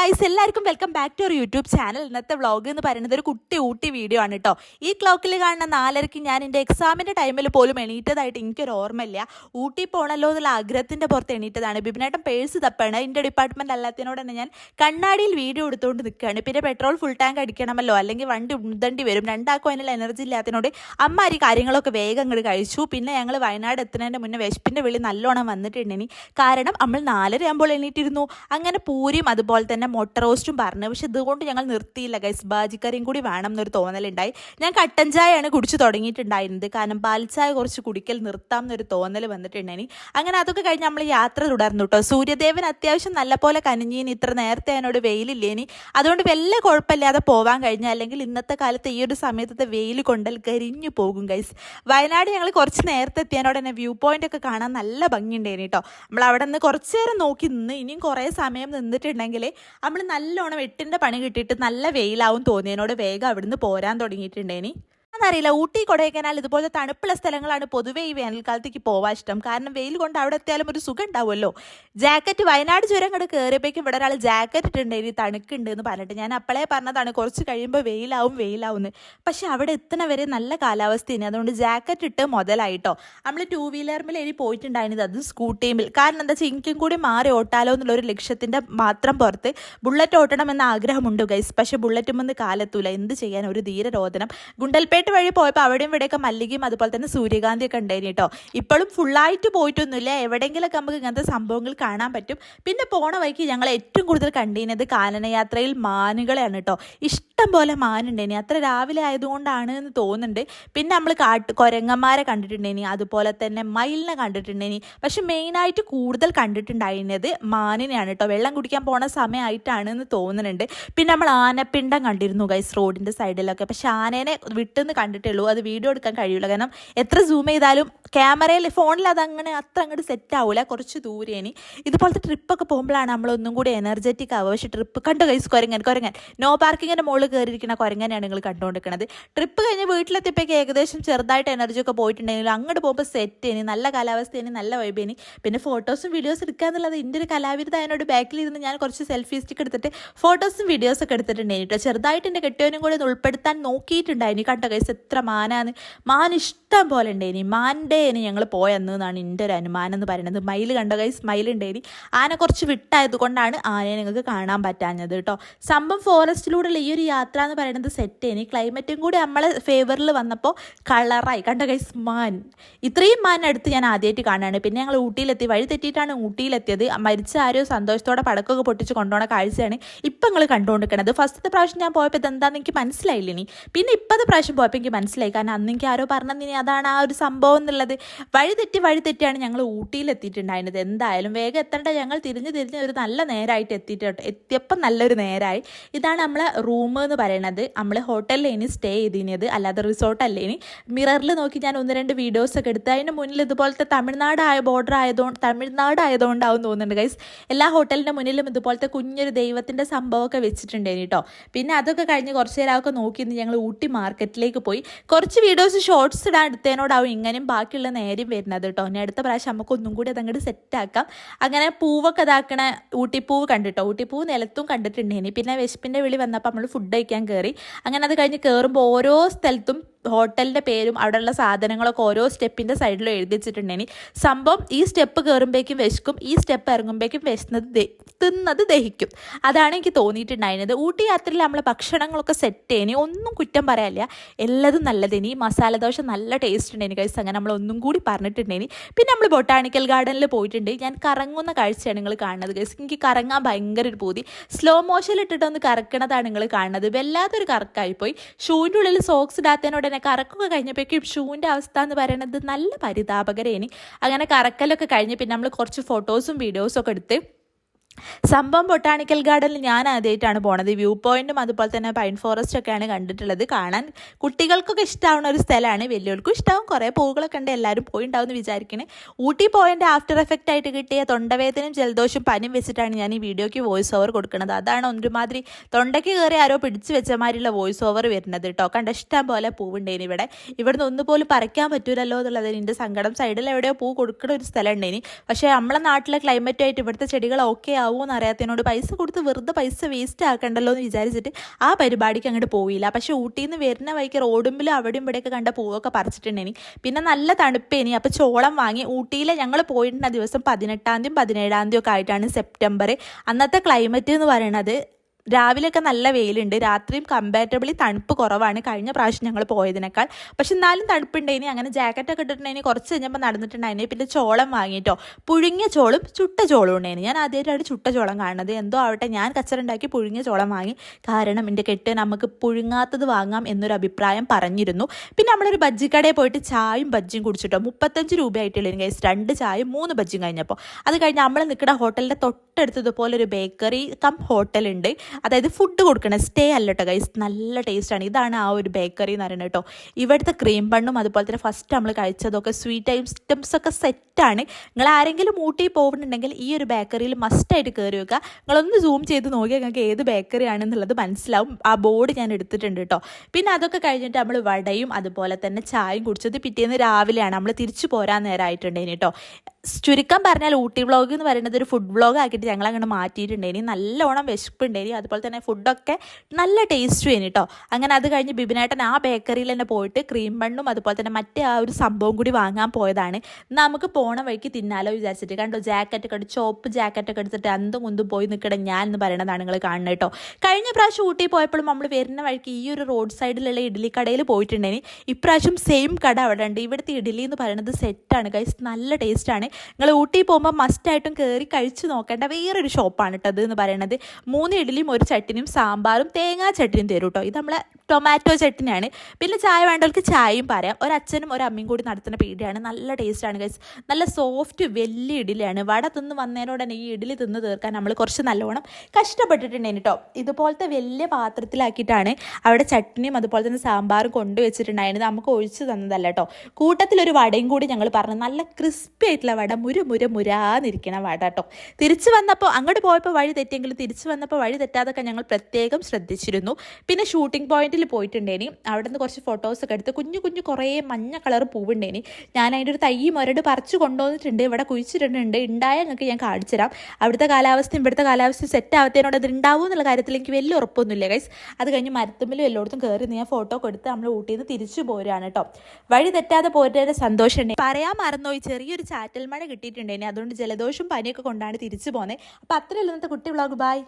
Guys എല്ലാവർക്കും welcome back to our YouTube channel ഇന്നത്തെ vlog എന്ന് പറയുന്നത് ഒരു കുട്ടി ഊട്ടി വീഡിയോ ആണ് കേട്ടോ ഈ ക്ലോക്കിൽ കാണുന്ന നാലരയ്ക്ക് ഞാൻ എന്റെ എക്സാമിന്റെ ടൈമിൽ പോലും എണീറ്റതായിട്ട് എനിക്കൊരു ഓർമ്മയില്ല. ഊട്ടി പോകണല്ലോ എന്നുള്ള ആഗ്രഹത്തിന്റെ പുറത്ത് എണീറ്റതാണ്. ബിബിനേട്ടൻ പേഴ്സ് തപ്പാണ്. എന്റെ ഡിപ്പാർട്ട്മെന്റ് അല്ലാത്തതിനോട് തന്നെ ഞാൻ കണ്ണാടിയിൽ വീഡിയോ എടുത്തുകൊണ്ട് നിൽക്കുകയാണ് പിന്നെ പെട്രോൾ ഫുൾ ടാങ്ക് അടിക്കണമല്ലോ. അല്ലെങ്കിൽ വണ്ടി ഉന്തണ്ടി വരും. രണ്ടാക്കും അതിനുള്ള എനർജി ഇല്ലാത്തതിനോട് അമ്മ ഈ കാര്യങ്ങളൊക്കെ വേഗം അങ്ങോട്ട് കഴിച്ചു. പിന്നെ ഞങ്ങൾ വയനാട് എത്തുന്നതിന്റെ മുന്നേ വിശപ്പിന്റെ വിളി നല്ലോണം വന്നിട്ടുണ്ടെങ്കിൽ കാരണം നമ്മൾ നാലര ആകുമ്പോൾ എണീറ്റിരുന്നു. അങ്ങനെ പൂരിയും അതുപോലെ തന്നെ മുട്ട റോസ്റ്റും പറഞ്ഞു. പക്ഷെ ഇതുകൊണ്ട് ഞങ്ങൾ നിർത്തിയില്ല ഗൈസ് ബാജിക്കറിയും കൂടി വേണം എന്നൊരു തോന്നലുണ്ടായി. ഞാൻ കട്ടൻ ചായയാണ് കുടിച്ചു തുടങ്ങിയിട്ടുണ്ടായിരുന്നത്. കാരണം പാൽച്ചായ കുറച്ച് കുടിക്കൽ നിർത്താം എന്നൊരു തോന്നൽ വന്നിട്ടുണ്ടായി അങ്ങനെ അതൊക്കെ കഴിഞ്ഞ് നമ്മൾ യാത്ര തുടർന്നു കേട്ടോ സൂര്യദേവൻ അത്യാവശ്യം നല്ല പോലെ കനിഞ്ഞീനി. ഇത്ര നേരത്തെ അതിനോട് വെയിലില്ലേനി. അതുകൊണ്ട് വല്ല കുഴപ്പമില്ലാതെ പോവാൻ കഴിഞ്ഞ അല്ലെങ്കിൽ ഇന്നത്തെ കാലത്ത് ഈ ഒരു സമയത്തത്തെ വെയിൽ കൊണ്ടൽ കരിഞ്ഞു പോകും ഗൈസ് വയനാട് ഞങ്ങൾ കുറച്ച് നേരത്തെ എത്തിയതിനോട് തന്നെ വ്യൂ പോയിന്റ് ഒക്കെ കാണാൻ നല്ല ഭംഗിയുണ്ടായിരുന്നു കേട്ടോ നമ്മൾ അവിടെ നിന്ന് കുറച്ച് നേരം നോക്കി നിന്ന് ഇനിയും കുറേ സമയം നിന്നിട്ടുണ്ടെങ്കിൽ നമ്മൾ നല്ലോണം എട്ടിന്റെ പണി കിട്ടിയിട്ട് നല്ല വെയിലാവും തോന്നിയതിനോട് വേഗം അവിടുന്ന് പോരാൻ തുടങ്ങിയിട്ടുണ്ടേനി. എന്നറിയില്ല ഊട്ടി കൊടൈക്കനാൽ ഇതുപോലത്തെ തണുപ്പുള്ള സ്ഥലങ്ങളാണ് പൊതുവേ ഈ വേനൽക്കാലത്തേക്ക് പോവാൻ ഇഷ്ടം. കാരണം വെയിൽ കൊണ്ട് അവിടെ എത്തിയാലും ഒരു സുഖം ഉണ്ടാവുമല്ലോ ജാക്കറ്റ് വയനാട് ചുരം കൂടെ കയറിയപ്പോഴേക്കും ഇവിടെ ഒരാൾ ജാക്കറ്റ് ഇട്ടുണ്ടായി തണുക്കുണ്ട് എന്ന് പറഞ്ഞിട്ട്. ഞാൻ അപ്പോഴേ പറഞ്ഞതാണ് കുറച്ച് കഴിയുമ്പോൾ വെയിലാവും വെയിലാവും പക്ഷെ അവിടെ എത്തണ വരെ നല്ല കാലാവസ്ഥയാണ്. അതുകൊണ്ട് ജാക്കറ്റ് ഇട്ട് മുതലായിട്ടോ. നമ്മൾ ടൂ വീലറിൽ ഇനി പോയിട്ടുണ്ടായിരുന്നത് അത് സ്കൂട്ടിയിൽ കാരണം എന്താ വെച്ചാൽ എനിക്കും കൂടി മാറി ഓട്ടാലോ എന്നുള്ള ഒരു ലക്ഷ്യത്തിന്റെ മാത്രം പുറത്ത് ബുള്ളറ്റ് ഓട്ടണമെന്ന ആഗ്രഹമുണ്ട് ഗൈസ് പക്ഷെ ബുള്ളറ്റുമെന്ന് കാലെത്തൂല. എന്ത് ചെയ്യാൻ ഒരു ധീരരോധനം ഗുണ്ടൽപേട്ട് വഴി പോയപ്പോൾ അവിടെയും ഇവിടെയൊക്കെ മല്ലികയും അതുപോലെ തന്നെ സൂര്യകാന്തി ഒക്കെ ഉണ്ടായിരുന്നു കേട്ടോ. ഇപ്പോഴും ഫുള്ളായിട്ട് പോയിട്ടൊന്നുമില്ല. എവിടെയെങ്കിലൊക്കെ നമുക്ക് ഇങ്ങനത്തെ സംഭവങ്ങൾ കാണാൻ പറ്റും. പിന്നെ പോണ വഴിക്ക് ഞങ്ങൾ ഏറ്റവും കൂടുതൽ കണ്ടിരുന്നത് കാനനയാത്രയിൽ മാനുകളെയാണ് കേട്ടോ. ഇഷ്ടം പോലെ മാനുണ്ടേനി. അത്ര രാവിലെ ആയതുകൊണ്ടാണ് എന്ന് തോന്നുന്നുണ്ട്. പിന്നെ നമ്മൾ കാട്ട് കുരങ്ങന്മാരെ കണ്ടിട്ടുണ്ടേനി. അതുപോലെ തന്നെ മയിലിനെ കണ്ടിട്ടുണ്ടേനി. പക്ഷെ മെയിനായിട്ട് കൂടുതൽ കണ്ടിട്ടുണ്ടായിരുന്നത് മാനിനെയാണ് കേട്ടോ. വെള്ളം കുടിക്കാൻ പോണ സമയമായിട്ടാണ് എന്ന് തോന്നുന്നുണ്ട്. പിന്നെ നമ്മൾ ആനപ്പിണ്ടം കണ്ടിരുന്നു ഗൈസ് റോഡിന്റെ സൈഡിലൊക്കെ പക്ഷെ ആനേനെ വിട്ടെന്ന് കണ്ടിട്ടുള്ളൂ. അത് വീഡിയോ എടുക്കാൻ കഴിയില്ല. കാരണം എത്ര സൂം ചെയ്താലും ക്യാമറയിൽ ഫോണിൽ അതങ്ങനെ അത്ര അങ്ങോട്ട് സെറ്റ് ആവില്ല കുറച്ച് ദൂരേനി ഇതുപോലത്തെ ട്രിപ്പൊക്കെ പോകുമ്പോഴാണ് നമ്മൾ ഒന്നും കൂടി എനർജറ്റിക് ആവുക. പക്ഷേ ട്രിപ്പ് കണ്ടു കൈസ് കുരങ്ങൻ കുരങ്ങൻ. നോ പാർക്കിങ്ങിന്റെ മുകളിൽ കയറിയിരിക്കുന്ന കുരങ്ങനെയാണ് നിങ്ങൾ കണ്ടുകൊണ്ടിരിക്കുന്നത്. ട്രിപ്പ് കഴിഞ്ഞ് വീട്ടിലെത്തിയപ്പോഴേക്ക് ഏകദേശം ചെറുതായിട്ട് എനർജി ഒക്കെ പോയിട്ടുണ്ടെങ്കിലും അങ്ങോട്ട് പോകുമ്പോൾ സെറ്റ് ഇനി. നല്ല കാലാവസ്ഥയാണ് നല്ല വൈബ് വൈബേനി പിന്നെ ഫോട്ടോസും വീഡിയോസും എടുക്കുക എന്നുള്ളത് എന്റെ ഒരു കലാവിരുദ്ധ അതിനോട് ബാക്കിൽ ഇരുന്ന് ഞാൻ കുറച്ച് സെൽഫി സ്റ്റിക്ക് എടുത്തിട്ട് ഫോട്ടോസും വീഡിയോസൊക്കെ എടുത്തിട്ടുണ്ടായിരുന്നു. കേട്ടോ ചെറുതായിട്ട് എന്റെ കെട്ടിയവനും കൂടെ ഒന്ന് ഉൾപ്പെടുത്താൻ നോക്കിയിട്ടുണ്ടായിരുന്നു. കണ്ട കൈസ് എത്ര മാനാന്ന്? മാൻ ഇഷ്ടം പോലെ ഉണ്ടായിനി മാന്റെ ഇനി ഞങ്ങൾ പോയെന്ന് എന്നാണ് എന്റെ ഒരു അനുമാനം എന്ന് പറയുന്നത്. മയിൽ കണ്ട കൈ സ്മൈൽ മയിലുണ്ടായിനി ആന കുറച്ച് വിട്ടായത് കൊണ്ടാണ് ആനയെ നിങ്ങൾക്ക് കാണാൻ പറ്റാഞ്ഞത് കേട്ടോ സംഭവം ഫോറസ്റ്റിലൂടെയുള്ള ഈ ഒരു യാത്ര എന്ന് പറയുന്നത് സെറ്റ് ഇനി ക്ലൈമറ്റും കൂടി നമ്മളെ ഫേവറിൽ വന്നപ്പോൾ കളറായി കണ്ട കൈസ് മാൻ. ഇത്രയും മാൻ അടുത്ത് ഞാൻ ആദ്യമായിട്ട് കാണുകയാണ് പിന്നെ ഞങ്ങൾ ഊട്ടിയിലെത്തി. വഴി തെറ്റിയിട്ടാണ് ഊട്ടിയിലെത്തിയത്. മരിച്ച ആരോ സന്തോഷത്തോടെ പടക്കമൊക്കെ പൊട്ടിച്ച് കൊണ്ടുപോകുന്ന കാഴ്ചയാണ് ഇപ്പം നിങ്ങൾ കണ്ടുകൊണ്ടിരിക്കുന്നത് ഫസ്റ്റത്തെ പ്രാവശ്യം ഞാൻ പോയപ്പോൾ ഇതെന്താണെന്ന് എനിക്ക് മനസ്സിലായില്ല ഇനി പിന്നെ ഇപ്പോഴത്തെ പ്രാവശ്യം പോയപ്പോൾ എനിക്ക് മനസ്സിലായി. കാരണം അന്ന് എനിക്ക് ആരോ പറഞ്ഞതിന് അതാണ് ആ ഒരു സംഭവം എന്നുള്ളത്. വഴിതെറ്റി വഴിതെറ്റിയാണ് വഴി തെറ്റിയാണ് ഞങ്ങൾ ഊട്ടിയിൽ എത്തിയിട്ടുണ്ടായിരുന്നത് എന്തായാലും വേഗം എത്തേണ്ട. ഞങ്ങൾ തിരിഞ്ഞ് തിരിഞ്ഞ് ഒരു നല്ല നേരമായിട്ട് എത്തിയിട്ട് എത്തിയപ്പോൾ നല്ലൊരു നേരമായി ഇതാണ് നമ്മളെ റൂം എന്ന് പറയുന്നത് നമ്മൾ ഹോട്ടലിൽ ഇനി സ്റ്റേ ചെയ്തിരുന്നത്. അല്ലാതെ റിസോർട്ടല്ലേ ഇനി മിററിൽ നോക്കി ഞാൻ ഒന്ന് രണ്ട് വീഡിയോസ് ഒക്കെ എടുത്ത് അതിന് മുന്നിൽ ഇതുപോലത്തെ തമിഴ്നാട് ആയ ബോർഡർ ആയതുകൊണ്ട് തമിഴ്നാട് ആയതുകൊണ്ടാവും തോന്നുന്നുണ്ട് ഗൈസ് എല്ലാ ഹോട്ടലിന്റെ മുന്നിലും ഇതുപോലത്തെ കുഞ്ഞൊരു ദൈവത്തിന്റെ സംഭവമൊക്കെ വെച്ചിട്ടുണ്ടായിരുന്നു കേട്ടോ. പിന്നെ അതൊക്കെ കഴിഞ്ഞ് കുറച്ച് നേരമൊക്കെ നോക്കി ഞങ്ങൾ ഊട്ടി മാർക്കറ്റിലേക്ക് പോയി. കുറച്ച് വീഡിയോസ് ഷോർട്സ് ഇടാൻ എടുത്തതിനോടാവും ഇങ്ങനെയും ബാക്കിയുള്ള നേരം വരുന്നത് കേട്ടോ. ഇനി അടുത്ത പ്രാവശ്യം നമുക്ക് ഒന്നും കൂടി അതങ്ങോട്ട് സെറ്റാക്കാം അങ്ങനെ പൂവൊക്കെ ഇതാക്കണ ഊട്ടിപ്പൂവ് കണ്ടിട്ടോ? ഊട്ടിപ്പൂവ് നിലത്തും കണ്ടിട്ടുണ്ടേനി പിന്നെ വിശപ്പിന്റെ വിളി വന്നപ്പോൾ നമ്മൾ ഫുഡ് കഴിക്കാൻ കയറി അങ്ങനെ അത് കഴിഞ്ഞ് കയറുമ്പോൾ ഓരോ സ്ഥലത്തും ഹോട്ടലിന്റെ പേരും അവിടെയുള്ള സാധനങ്ങളൊക്കെ ഓരോ സ്റ്റെപ്പിന്റെ സൈഡിലും എഴുതി വെച്ചിട്ടുണ്ടെങ്കിൽ സംഭവം ഈ സ്റ്റെപ്പ് കയറുമ്പോഴേക്കും വിശക്കും ഈ സ്റ്റെപ്പ് ഇറങ്ങുമ്പോഴേക്കും വിശന്നത് തിന്നത് ദഹിക്കും. അതാണ് എനിക്ക് തോന്നിയിട്ടുണ്ടായിരുന്നത്. ഊട്ടി യാത്രയിൽ നമ്മൾ ഭക്ഷണങ്ങളൊക്കെ സെറ്റ് ചെയ്യണി ഒന്നും കുറ്റം പറയാനില്ല എല്ലാതും നല്ലതിനി മസാല ദോശ നല്ല ടേസ്റ്റ് ഉണ്ടെനി കഴിച്ച് അങ്ങനെ നമ്മൾ ഒന്നും കൂടി പറഞ്ഞിട്ടുണ്ടെനി പിന്നെ നമ്മൾ ബൊട്ടാണിക്കൽ ഗാർഡനിൽ പോയിട്ടുണ്ട്. ഞാൻ കറങ്ങുന്ന കാഴ്ചയാണ് നിങ്ങൾ കാണുന്നത്. ഗൈസ് എനിക്ക് കറങ്ങാൻ ഭയങ്കര ഒരു പൂതി. സ്ലോ മോഷനിലിട്ടിട്ടൊന്ന് കറക്കണതാണ് നിങ്ങൾ കാണുന്നത്. വല്ലാത്തൊരു കറക്കായിപ്പോയി. ഷൂവിന്റെ ഉള്ളിൽ സോക്സ് ഇടാത്തതിനോട് തന്നെ കറക്കൊക്കെ കഴിഞ്ഞപ്പോഴേക്കും ഷൂവിന്റെ അവസ്ഥ എന്ന് പറയുന്നത് നല്ല പരിതാപകരേനി. അങ്ങനെ കറക്കലൊക്കെ കഴിഞ്ഞ് പിന്നെ നമ്മൾ കുറച്ച് ഫോട്ടോസും വീഡിയോസും ഒക്കെ എടുത്ത് സംഭവം ബൊട്ടാണിക്കൽ ഗാർഡനിൽ ഞാൻ ആദ്യമായിട്ടാണ് പോണത്. വ്യൂ പോയിന്റും അതുപോലെ തന്നെ പൈൻ ഫോറസ്റ്റ് ഒക്കെയാണ് കണ്ടിട്ടുള്ളത്. കാണാൻ കുട്ടികൾക്കൊക്കെ ഇഷ്ടമാവുന്ന ഒരു സ്ഥലമാണ്. വലിയവർക്കും ഇഷ്ടമാവും കുറേ പൂവുകളൊക്കെ ഉണ്ട്. എല്ലാവരും പോയിണ്ടാവും എന്ന് വിചാരിക്കണേ. ഊട്ടി പോയിന്റ് ആഫ്റ്റർ എഫക്റ്റ് ആയിട്ട് കിട്ടിയ തൊണ്ടവേദനയും ജലദോഷവും പനിയും വെച്ചിട്ടാണ് ഞാൻ ഈ വീഡിയോയ്ക്ക് വോയിസ് ഓവർ കൊടുക്കുന്നത് അതാണ് ഒരുമാതിരി തൊണ്ടയ്ക്ക് കയറി ആരോ പിടിച്ചു വെച്ചമാരിയുള്ള വോയിസ് ഓവർ വരുന്നത് കേട്ടോ. കണ്ട ഇഷ്ടം പോലെ പൂവുണ്ടേനി ഇവിടെ. ഇവിടുന്ന് ഒന്നുപോലും പറിക്കാൻ പറ്റൂലല്ലോ എന്നുള്ളത് എന്റെ സങ്കടം. സൈഡിൽ എവിടെയോ പൂ കൊടുക്കുന്ന ഒരു സ്ഥലം ഉണ്ടേനി. പക്ഷേ നമ്മളെ നാട്ടിലെ ക്ലൈമറ്റായിട്ട് ഇവിടുത്തെ ചെടികൾ ഓക്കെ ആവും. ആവുമോ എന്ന് അറിയാത്തതിനോട് പൈസ കൊടുത്ത് വെറുതെ പൈസ വേസ്റ്റ് ആക്കണ്ടല്ലോ എന്ന് വിചാരിച്ചിട്ട് ആ പരിപാടിക്ക് അങ്ങോട്ട് പോയില്ല. പക്ഷെ ഊട്ടിയിൽ നിന്ന് വരുന്ന വഴിക്ക് റോഡുമ്പിലും അവിടെയും ഇവിടെയൊക്കെ കണ്ട പൂവൊക്കെ പറിച്ചിട്ടുണ്ടേനി പിന്നെ നല്ല തണുപ്പേനി അപ്പോൾ ചോളം വാങ്ങി ഊട്ടിയിൽ ഞങ്ങൾ പോയിട്ടുണ്ട ദിവസം പതിനെട്ടാം തീയതി പതിനേഴാം തീയതി ഒക്കെ ആയിട്ടാണ് സെപ്റ്റംബർ അന്നത്തെ ക്ലൈമറ്റ് എന്ന് പറയണത് രാവിലെയൊക്കെ നല്ല വെയിലുണ്ട്. രാത്രിയും കമ്പാറ്റബിളി തണുപ്പ് കുറവാണ്. കഴിഞ്ഞ പ്രാവശ്യം ഞങ്ങൾ പോയതിനേക്കാൾ. പക്ഷെ എന്നാലും തണുപ്പുണ്ടായിനി. അങ്ങനെ ജാക്കറ്റൊക്കെ ഇട്ടിട്ടുണ്ടെങ്കിൽ കുറച്ച് കഴിഞ്ഞപ്പോൾ നടന്നിട്ടുണ്ടായിനി. പിന്നെ ചോളം വാങ്ങിയിട്ടോ പുഴുങ്ങിയ ചോളും ചുട്ട ചോളും ഉണ്ടായിന്. ഞാൻ ആദ്യമായിട്ടാണ് ചുട്ട ചോളം കാണുന്നത്. എന്തോ ആവട്ടെ ഞാൻ കച്ചറുണ്ടാക്കി പുഴുങ്ങിയ ചോളം വാങ്ങി. കാരണം എന്റെ കെട്ട് നമുക്ക് പുഴുങ്ങാത്തത് വാങ്ങാം എന്നൊരു അഭിപ്രായം പറഞ്ഞിരുന്നു. പിന്നെ നമ്മളൊരു ബജ്ജിക്കടയിൽ പോയിട്ട് ചായയും ബജ്ജിയും കുടിച്ചിട്ടോ. മുപ്പത്തഞ്ച് രൂപയായിട്ടുള്ള ഗൈസ് രണ്ട് ചായയും മൂന്ന് ബജ്ജിയും കഴിഞ്ഞപ്പോൾ അത് കഴിഞ്ഞ് നമ്മൾ നിൽക്കുന്ന ഹോട്ടലിന്റെ തൊട്ടടുത്തതുപോലെ ഒരു ബേക്കറി കം ഹോട്ടലുണ്ട് അതായത് ഫുഡ് കൊടുക്കണ. സ്റ്റേ അല്ല കേട്ടോ ഗൈസ് നല്ല ടേസ്റ്റാണ് ഇതാണ് ആ ഒരു ബേക്കറി എന്ന് പറയുന്നത് കേട്ടോ. ഇവിടുത്തെ ക്രീം ബണ്ണും അതുപോലെ തന്നെ ഫസ്റ്റ് നമ്മൾ കഴിച്ചതൊക്കെ സ്വീറ്റ് ഐറ്റംസ് ഒക്കെ സെറ്റാണ് നിങ്ങൾ ആരെങ്കിലും ഊട്ടി പോകുന്നുണ്ടെങ്കിൽ ഈ ഒരു ബേക്കറിയിൽ മസ്റ്റായിട്ട് കയറി വെക്കുക നിങ്ങളൊന്ന് സൂം ചെയ്ത് നോക്കിയാൽ നിങ്ങൾക്ക് ഏത് ബേക്കറി ആണെന്നുള്ളത് മനസ്സിലാവും. ആ ബോർഡ് ഞാൻ എടുത്തിട്ടുണ്ട് കേട്ടോ. പിന്നെ അതൊക്കെ കഴിഞ്ഞിട്ട് നമ്മൾ വടയും അതുപോലെ തന്നെ ചായയും കുടിച്ചത് പിറ്റേന്ന് രാവിലെയാണ്. നമ്മൾ തിരിച്ചു പോരാൻ നേരമായിട്ടുണ്ടേനി കേട്ടോ. ചുരുക്കം പറഞ്ഞാൽ ഊട്ടി വ്ളോഗ് എന്ന് പറയുന്നത് ഒരു ഫുഡ് വ്ളോഗ് ആക്കിയിട്ട് ഞങ്ങൾ അങ്ങോട്ട് മാറ്റിയിട്ടുണ്ടേനി നല്ലോണം വിശപ്പുണ്ടേനി. അതുപോലെ തന്നെ ഫുഡൊക്കെ നല്ല ടേസ്റ്റ് വേനി കേട്ടോ അങ്ങനെ അത് കഴിഞ്ഞ് ബിബിനേട്ടൻ ആ ബേക്കറിയിൽ തന്നെ പോയിട്ട് ക്രീം ബണ്ണും അതുപോലെ തന്നെ മറ്റേ ആ ഒരു സംഭവം കൂടി വാങ്ങാൻ പോയതാണ്. നമുക്ക് പോണ വഴിക്ക് തിന്നാലോ വിചാരിച്ചിട്ട്. കണ്ടോ ജാക്കറ്റൊക്കെ എടുത്ത് ചോപ്പ് ജാക്കറ്റൊക്കെ എടുത്തിട്ട് അന്തും മുന്തും പോയി നിൽക്കണം ഞാൻ എന്ന് പറയണതാണ് നിങ്ങൾ കാണുന്നത് കേട്ടോ കഴിഞ്ഞ പ്രാവശ്യം ഊട്ടി പോയപ്പോഴും നമ്മൾ വരുന്ന വഴിക്ക് ഈ ഒരു റോഡ് സൈഡിലുള്ള ഇഡ്ഡലി കടയിൽ പോയിട്ടുണ്ടേനി. ഇപ്രാവശ്യം സെയിം കട അവിടെ ഉണ്ട് ഇവിടുത്തെ ഇഡ്ഡലി എന്ന് പറയുന്നത് സെറ്റാണ് കൈസ് നല്ല ടേസ്റ്റാണ് നിങ്ങൾ ഊട്ടി പോകുമ്പോൾ മസ്റ്റായിട്ടും കയറി കഴിച്ചു നോക്കേണ്ട വേറൊരു ഷോപ്പാണ് കേട്ടോ എന്ന് പറയുന്നത് മൂന്ന് ഇഡ്ഡലിയും ഒരു ചട്ടിനിയും സാമ്പാറും തേങ്ങാ ചട്ടിനും തരും കേട്ടോ ഇത് നമ്മളെ ടൊമാറ്റോ ചട്ടിനിയാണ്. പിന്നെ ചായ വേണ്ടവർക്ക് ചായയും പറയാം. അച്ഛനും ഒരു അമ്മയും കൂടി നടത്തുന്ന പീടിയാണ് നല്ല ടേസ്റ്റാണ് ഗൈസ് നല്ല സോഫ്റ്റ് വലിയ ഇഡ്ഡലിയാണ്. വട തിന്ന് വന്നതിനോട് തന്നെ ഈ ഇഡ്ഡലി തിന്ന് തീർക്കാൻ നമ്മൾ കുറച്ച് നല്ലോണം കഷ്ടപ്പെട്ടിട്ടുണ്ടായിരുന്നു കേട്ടോ ഇതുപോലത്തെ വലിയ പാത്രത്തിലാക്കിയിട്ടാണ് അവിടെ ചട്ടിനിയും അതുപോലെ തന്നെ സാമ്പാറും കൊണ്ടുവച്ചിട്ടുണ്ടായിരുന്നത് നമുക്ക് ഒഴിച്ചു തന്നതല്ല കേട്ടോ കൂട്ടത്തിലൊരു വടയും കൂടി ഞങ്ങൾ പറഞ്ഞു. നല്ല ക്രിസ്പി ആയിട്ടുള്ള വട. മുര മുര മുരാന്നിരിക്കണ വട കേട്ടോ തിരിച്ചു വന്നപ്പോൾ അങ്ങോട്ട് പോയപ്പോൾ വഴി തെറ്റിയെങ്കിലും തിരിച്ചു വന്നപ്പോൾ വഴി തെറ്റാതൊക്കെ ഞങ്ങൾ പ്രത്യേകം ശ്രദ്ധിച്ചിരുന്നു. പിന്നെ ഷൂട്ടിംഗ് പോയിന്റിൽ പോയിട്ടുണ്ടേനി. അവിടെ നിന്ന് കുറച്ച് ഫോട്ടോസൊക്കെ എടുത്ത് കുഞ്ഞു കുഞ്ഞു കുറേ മഞ്ഞ കളർ പൂവുണ്ടേനി. ഞാൻ അതിന്റെ ഒരു തൈ മുരട് പറിച്ചു കൊണ്ടുവന്നിട്ടുണ്ട്. ഇവിടെ കുഴിച്ചിട്ടുണ്ട് ഉണ്ടായ ഞങ്ങൾക്ക് ഞാൻ കാണിച്ചു തരാം. അവിടുത്തെ കാലാവസ്ഥയും ഇവിടുത്തെ കാലാവസ്ഥയും സെറ്റ് ആവത്തേനോട് അത് ഉണ്ടാവും എന്നുള്ള കാര്യത്തിൽ എനിക്ക് വലിയ ഉറപ്പൊന്നുമില്ല ഗൈസ് അത് കഴിഞ്ഞ് മരത്തുമ്പിലും എല്ലായിടത്തും കയറി ഞാൻ ഫോട്ടോ കൊടുത്ത് നമ്മൾ ഊട്ടിയിൽ നിന്ന് തിരിച്ചു പോരുകയാണ് കേട്ടോ വഴി തെറ്റാതെ പോരുടെ സന്തോഷമുണ്ട്. പറയാൻ മറന്നുപോയി. ചെറിയൊരു ചാറ്റൽ മഴ കിട്ടിയിട്ടുണ്ടേനെ അതുകൊണ്ട് ജലദോഷം പനിയൊക്കെ കൊണ്ടാണ് തിരിച്ചു പോകുന്നത് അപ്പോൾ അത്രയല്ല ഇന്നത്തെ കുട്ടി വ്ളോഗ്. ബൈ